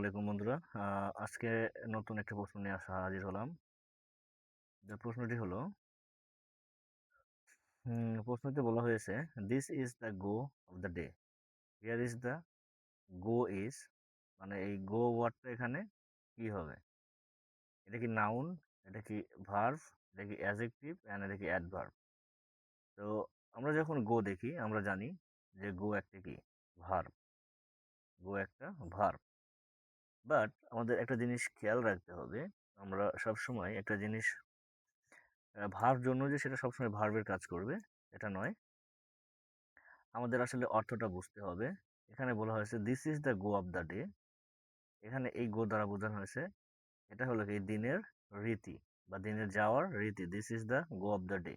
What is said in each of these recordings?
আলাইকুম বন্ধুরা। আজকে নতুন একটা প্রশ্ন নিয়ে আসা হাজির হলাম। যে প্রশ্নটি হলো উম, প্রশ্নতে বলা হয়েছে this is the go of the day here is the go is মানে এই গো ওয়ার্ডটা এখানে কি হবে? এটা কি নাউন এটা কি ভার্ভ এটা কি অ্যাজেক্টিভ অ্যান্ড এটা কি অ্যাডভার্ব তো আমরা যখন গো দেখি আমরা জানি যে গো একটা কি? ভার্ভ গো একটা ভার্ব বাট আমাদের একটা জিনিস খেয়াল রাখতে হবে, আমরা সব সময় একটা জিনিস ভার্ব জন্য যে সেটা সবসময় ভার্বের কাজ করবে, এটা নয়। আমাদের আসলে অর্থটা বুঝতে হবে। এখানে বলা হয়েছে this is the go of the day এখানে এই গো দ্বারা বোঝানো হয়েছে, এটা হলো কি দিনের রীতি বা দিনের যাওয়ার রীতি। This is the go of the day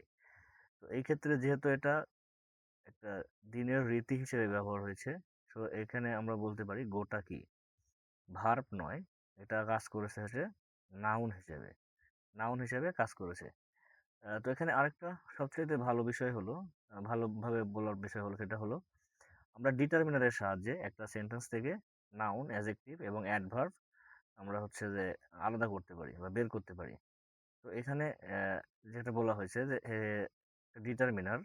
তো এই ক্ষেত্রে যেহেতু এটা একটা দিনের রীতি হিসেবে ব্যবহার হয়েছে সো এখানে আমরা বলতে পারি গোটা কি? ভার্ব নয়, এটা কাজ করেছে হচ্ছে নাউন হিসেবে নাউন হিসেবে কাজ করেছে। তো এখানে আরেকটা সবচেয়ে ভালো বিষয় হলো ভালোভাবে বলার বিষয় হলো সেটা হলো, আমরা ডিটারমিনারের সাহায্যে একটা সেন্টেন্স থেকে নাউন অ্যাজেক্টিভ এবং অ্যাডভার্ব আমরা হচ্ছে যে আলাদা করতে পারি বা বের করতে পারি। তো এখানে যেটা বলা হয়েছে যে ডিটারমিনার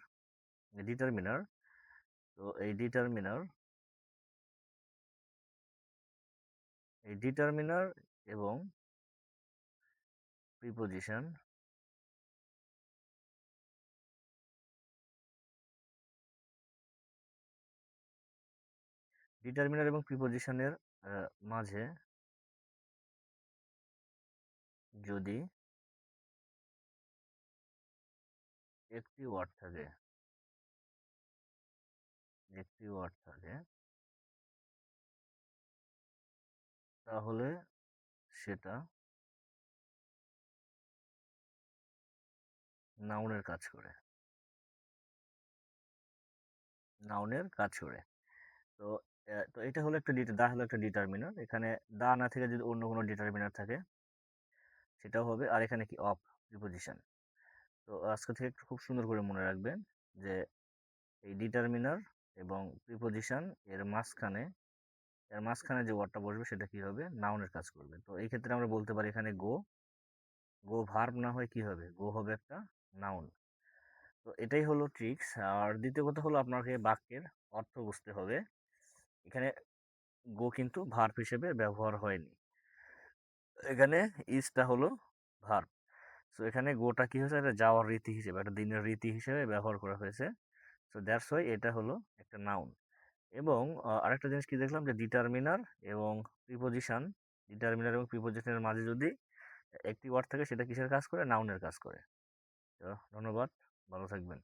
ডিটারমিনার তো এই ডিটারমিনার এই ডিটারমিনার এবং প্রিপোজিশন ডিটারমিনার এবং প্রিপোজিশনের মাঝে যদি একটি ওয়ার্ড থাকে, একটি ওয়ার্ড থাকে তাহলে সেটা নাউনের কাজ করে। নাউনের কাজ করে। তো তো এটা হলো একটা দা হলো একটা ডিটারমিনার এখানে দা না থেকে যদি অন্য কোনো ডিটারমিনার থাকে, সেটাও হবে। আর এখানে কি? অফ প্রিপোজিশন তো আজকে থেকে একটু খুব সুন্দর করে মনে রাখবেন যে, এই ডিটারমিনার এবং প্রিপোজিশন এর মাঝখানে এর মাঝখানে যে ওয়ার্ডটা বসবে সেটা কি হবে? নাউনের কাজ করবে। তো এই ক্ষেত্রে আমরা বলতে পারি এখানে গো গো ভার্ব না হয় কি হবে? গো হবে একটা নাউন তো এটাই হলো ট্রিক্স আর দ্বিতীয় কথা হলো আপনাকে বাক্যের অর্থ বুঝতে হবে। এখানে গো কিন্তু ভার্ব হিসেবে ব্যবহার হয়নি। এখানে ইজটা হলো ভার্ব সো এখানে গোটা কি হয়েছে? একটা যাওয়ার রীতি হিসেবে, একটা দিনের রীতি হিসেবে ব্যবহার করা হয়েছে। সো দ্যাটস ওয়াই এটা হলো একটা নাউন এবং আরেকটা জিনিস কি দেখলাম যে ডিটারমিনার এবং প্রিপোজিশন ডিটারমিনার এবং প্রিপোজিশনের মাঝে যদি একটি ওয়ার্ড থাকে, সেটা কিসের কাজ করে? নাউনের কাজ করে। ধন্যবাদ, ভালো থাকবেন।